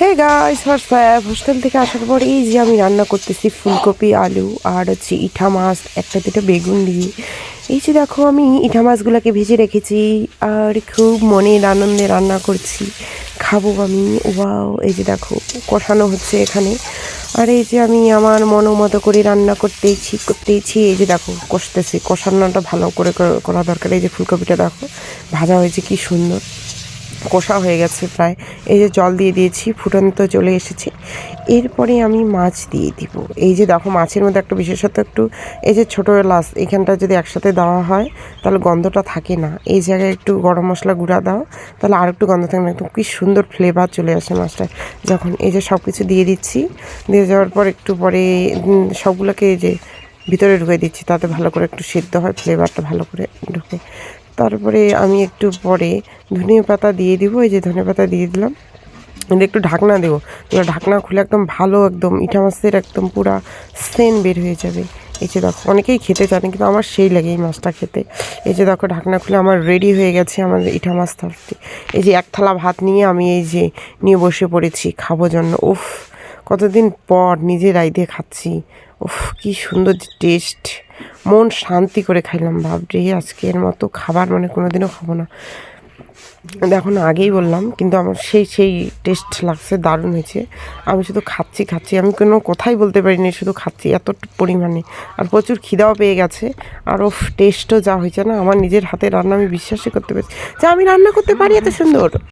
Hey guys WhatsApp hostel থেকে আসার পর এই যে আমি রান্না করতেছি ফুলকপি, আলু আর হচ্ছে ইঠা মাছ, একটা দুটো বেগুন দিয়ে। এই যে দেখো আমি ইঠা মাছগুলোকে ভেজে রেখেছি আর খুব মনের আনন্দে রান্না করছি। খাব আমি, ওয়াও, এই যে দেখো কষানো হচ্ছে এখানে। আর এই যে আমি আমার মতো করে রান্না করতেইছি করতেইছি এই যে দেখো কষতেছি। কষানোটা ভালো করা- করা দরকার। এই যে ফুলকপিটা দেখো, ভাজা হয়েছে কি সুন্দর। কষা হয়ে গেছে প্রায়। এই যে জল দিয়ে দিয়েছি, ফুটন্ত চলে এসেছে। এরপরে আমি মাছ দিয়ে দিব। এই যে দেখো, মাছের মধ্যে একটা বিশেষত একটু, এই যে ছোটো এলাচ, এখানটা যদি একসাথে দেওয়া হয়, তাহলে গন্ধটা থাকে না। এই জায়গায় একটু গরম মশলা গুঁড়া দাও, তাহলে আর একটু গন্ধ থাকে না। একদম কি সুন্দর ফ্লেভার চলে আসে মাছটা যখন এই যে সব কিছু দিয়ে দিচ্ছি, দিয়ে যাওয়ার পর একটু পরে সবগুলোকে এই যে ভিতরে ঢুকে দিচ্ছি, তাতে ভালো করে একটু সিদ্ধ হয় ফ্লেভারটা ভালো করে ঢুকে। তারপরে আমি একটু পরে ধনিয়া পাতা দিয়ে দিব, এই যে ধনিয়া পাতা দিয়ে দিলাম। কিন্তু একটু ঢাকনা দেবো। এবার ঢাকনা খুলে একদম ভালো, একদম ইটা মাছের একদম পুরা সেন বের হয়ে যাবে। এই যে দেখো, অনেকেই খেতে চান কিন্তু আমার সেই লাগে এই মাছটা খেতে। এই যে দেখো, ঢাকনা খুলে আমার রেডি হয়ে গেছে আমার ইটা মাছ থাকতে এই যে এক থালা ভাত নিয়ে আমি এই যে নিয়ে বসে পড়েছি খাব জন্য। উফ, কতদিন পর নিজের রাইদে খাচ্ছি। উফ, কি সুন্দর টেস্ট মন শান্তি করে খাইলাম ভাবরে আজকের মতো খাবার মানে কোনোদিনও খাব না। দেখো আগেই বললাম, কিন্তু আমার সেই সেই টেস্ট লাগছে, দারুণ হয়েছে। আমি শুধু খাচ্ছি খাচ্ছি, আমি কোনো কথাই বলতে পারিনি, শুধু খাচ্ছি এত পরিমাণে। আর প্রচুর খিদাও পেয়ে গেছে। আর ওফ টেস্টও যা হয়েছে না, আমার নিজের হাতে রান্না আমি বিশ্বাসই করতে পারছি যে আমি রান্না করতে পারি, এত সুন্দর।